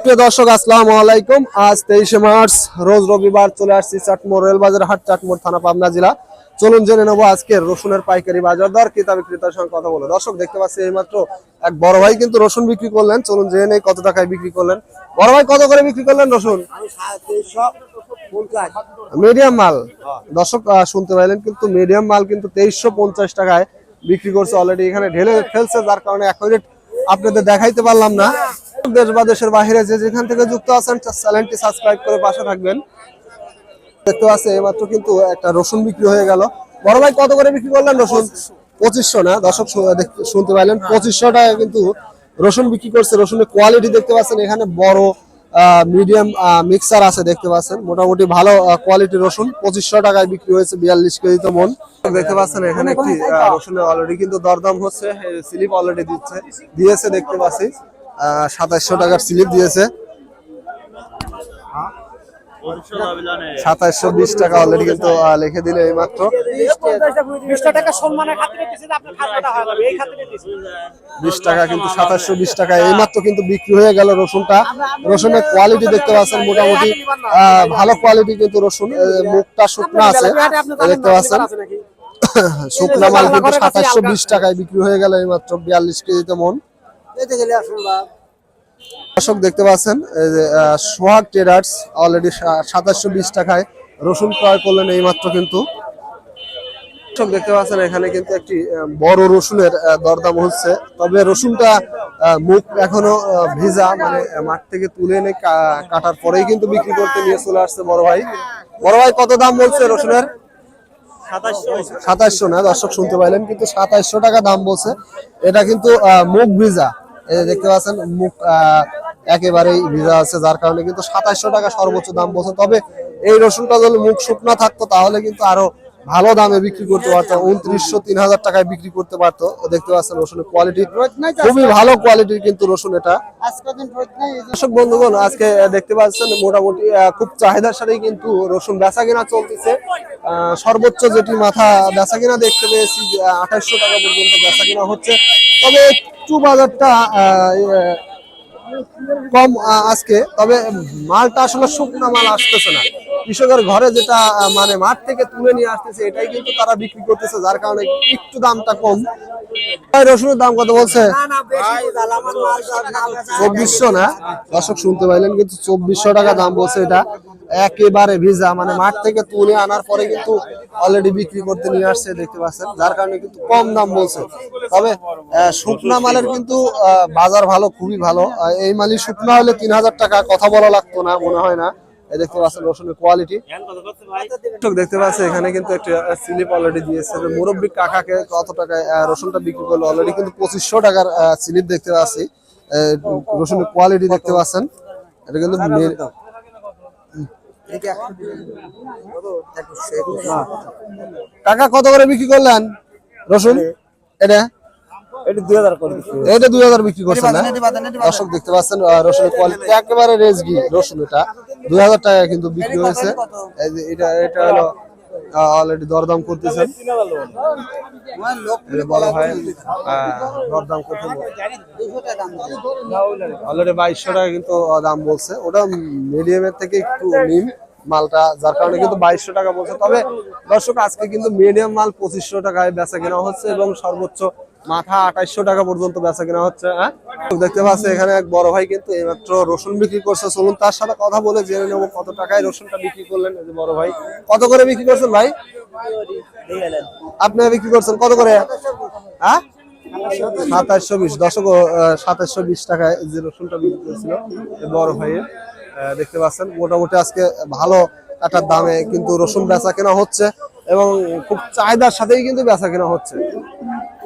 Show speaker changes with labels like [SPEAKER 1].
[SPEAKER 1] প্রিয় দর্শক আসসালামু আলাইকুম। আজ তেইশে মার্চ রোজ রবিবার চলে আসছি চাটমোর রেলবাজার হাট চাটমোর থানা পাবনা জেলা। চলুন জেনে নেব আজকে রসুনের পাইকারি বাজার দর ক্রেতা বিক্রেতার সঙ্গে কথা বলে। দর্শক দেখতে পাচ্ছি এইমাত্র এক বড় ভাই কিন্তু রসুন বিক্রি করলেন। চলুন জেনে নেই কত টাকায় বিক্রি করলেন। বড় ভাই কত করে বিক্রি করলেন রসুন? মিডিয়াম মাল। দর্শক শুনতে পাইলেন কিন্তু মিডিয়াম মাল কিন্তু তেইশশো পঞ্চাশ টাকায় বিক্রি করছে অলরেডি। এখানে ঢেলে ফেলছে যার কারণে এক আপনাদের দেখাইতে পারলাম না। দেশ বা দেশের বাইরে যে যেখান থেকে যুক্ত আছেন, চ্যানেলটি সাবস্ক্রাইব করে পাশে থাকবেন। দেখতে পাচ্ছি এইমাত্র কিন্তু একটা রসুন বিক্রি হয়ে গেল। বড় ভাই, কত করে বিক্রি করলেন রসুন? পঁচিশশো না? দর্শক শুনতে পাইলেন, পঁচিশশো টাকা কিন্তু রসুন বিক্রি করছে। রসুনের কোয়ালিটি দেখতে পাচ্ছেন, এখানে বড় মিডিয়াম মিক্সার আছে দেখতে পাচ্ছেন। মোটামুটি ভালো কোয়ালিটি রসুন, পঁচিশশো টাকায় বিক্রি হয়েছে, বিয়াল্লিশ কেজি তো মন। দেখতে পাচ্ছেন, এখানে একটি রসুনের অলরেডি কিন্তু দরদাম হচ্ছে স্লিপ অলরেডি দিচ্ছে, দিয়েছে দেখতে পাচ্ছি। সাতাশশো টাকার স্লিপ দিয়েছে। সাতাশশো বিশ টাকা অলরেডি কিন্তু লিখে দিলে এই মাত্র বিশ টাকা কিন্তু সাতাশশো বিশ টাকা। এই মাত্র কিন্তু বিক্রি হয়ে গেল রসুনটা। রসুনের কোয়ালিটি দেখতে পাচ্ছেন মোটামুটি আহ, ভালো কোয়ালিটি কিন্তু রসুন মুখটা শুকনো আছে দেখতে পাচ্ছেন। শুকনা মাল কিন্তু সাতাশশো বিশ টাকায় বিক্রি হয়ে গেল এই মাত্র বিয়াল্লিশ কেজিতে মন।
[SPEAKER 2] এতে গেলে
[SPEAKER 1] দর্শক দেখতে পাচ্ছেন সোহাগ ট্রেডার্স অলরেডি সাতাশশো বিশ টাকায় রসুন ক্রয় করলেন এই মাত্র কিন্তু। দর্শক দেখতে পাচ্ছেন এখানে কিন্তু একটি বড় রসুনের দরদাম হচ্ছে। তবে রসুনটা মুখ এখনও ভিজা মানে মাঠ থেকে তুলে এনে কা- কাটার পরেই কিন্তু বিক্রি করতে নিয়ে চলে আসছে বড় ভাই। বড় ভাই কত দাম বলছে রসুনের? সাতাশশো না দর্শক শুনতে পাইলেন কিন্তু সাতাশশো টাকা দাম বলছে। এটা কিন্তু আহ, মুখ ভিজা। এই যে দেখতে পাচ্ছেন, মুখ একেবারেই ভিজা আছে, যার কারণে কিন্তু সাতাশশো টাকা সর্বোচ্চ দাম বলছে তবে এই রসুনটা যদি মুখ শুকনা থাকতো, তাহলে কিন্তু আরও ভালো দামে বিক্রি করতে পারতো, উনত্রিশশো, তিন হাজার টাকায় বিক্রি করতে পারতো। দেখতে পাচ্ছেন, রসুনের কোয়ালিটি খুবই ভালো কোয়ালিটির কিন্তু রসুন এটা। দর্শক বন্ধুগণ, আজকে দেখতে পাচ্ছেন, মোটামুটি খুব চাহিদার সাথেই কিন্তু রসুন বেচা কিনা চলতেছে সর্বোচ্চ যেটি মাথা বেচা কেনা দেখতে পেয়েছি আঠাশশো টাকা পর্যন্ত বেচা কেনা হচ্ছে। তবে একটু বাজারটা কম আজকে। তবে মালটা আসলে শুকনা মাল আসতেছে না। কৃষকের ঘরে যেটা মানে মাঠ থেকে তুলে নিয়ে আসতেছে এটাই কিন্তু তারা বিক্রি করতেছে যার কারণে একটু দামটা কম। রসুনের দাম কত বলছে? চব্বিশশো না? দর্শক শুনতে পাইলেন কিন্তু চব্বিশশো টাকা দাম বলছে এটা। একেবারে ভিজা মানে মাঠ থেকে তুলে আনার পরে কিন্তু অলরেডি বিক্রি করতে নিয়ে আসছে, দেখতে পাচ্ছেন। যার কারণে কিন্তু কম দাম বলছে। তবে শুকনা মালের কিন্তু বাজার ভালো, খুবই ভালো। এই মালই শুকনা হলে তিন হাজার টাকা কথা বলা লাগতো না, মনে হয় না। দেখতে পাচ্ছেন রসুনের কোয়ালিটি দেখতে পাচ্ছে এখানে কিন্তু একটা স্লিপ অলরেডি দিয়েছে। মুরব্বী কাকাকে কত টাকায় রসুনটা বিক্রি করল অলরেডি কিন্তু পঁচিশশো টাকার স্লিপ দেখতে পাচ্ছি। রসুনের কোয়ালিটি দেখতে পাচ্ছেন। এটা কিন্তু কাকা কত করে বিক্রি করলেন? রসুন? এটা?
[SPEAKER 2] এটা 2000 করে দিছি
[SPEAKER 1] এটা দুই হাজার বিক্রি করছেন দর্শক দেখতে পাচ্ছেন রসুনের কোয়ালিটি একেবারে রেজগি রসুন এটা। দুই হাজার টাকা কিন্তু বিক্রি হয়েছে। এটা এটা হলো অলরেডি দরদাম করতেছেন। বড় ভাই দরদাম করতে অলরেডি বাইশশো টাকা কিন্তু দাম বলছে। ওটা মিডিয়ামের থেকে একটু নিম। মালটা, যার কারণে কিন্তু বাইশশো টাকা বলছে। তবে দর্শক, আজকে কিন্তু মিডিয়াম মাল পঁচিশশো টাকায় বেচা কেনা হচ্ছে এবং সর্বোচ্চ মাথা আঠাইশশো টাকা পর্যন্ত বেচা কেনা হচ্ছে হ্যাঁ? দেখতে পাচ্ছি এখানে এক বড় ভাই কিন্তু এইমাত্র রসুন বিক্রি করছে। চলুন, তার সাথে কথা বলে জেনে নেব কত টাকায় রসুনটা বিক্রি করলেন এই যে বড় ভাই। কত করে বিক্রি করছেন ভাই? আপনি বিক্রি করছেন কত করে? হ্যাঁ? সাতাশশো বিশ। দশক সাতাশশো বিশ টাকায় যে রসুনটা বিক্রি করেছিল বড় ভাইয়ের। দেখতে পাচ্ছেন, মোটামুটি আজকে ভালো কাটার দামে কিন্তু রসুন বেচা কেনা হচ্ছে এবং খুব চাহিদার সাথেই কিন্তু বেচা কেনা হচ্ছে।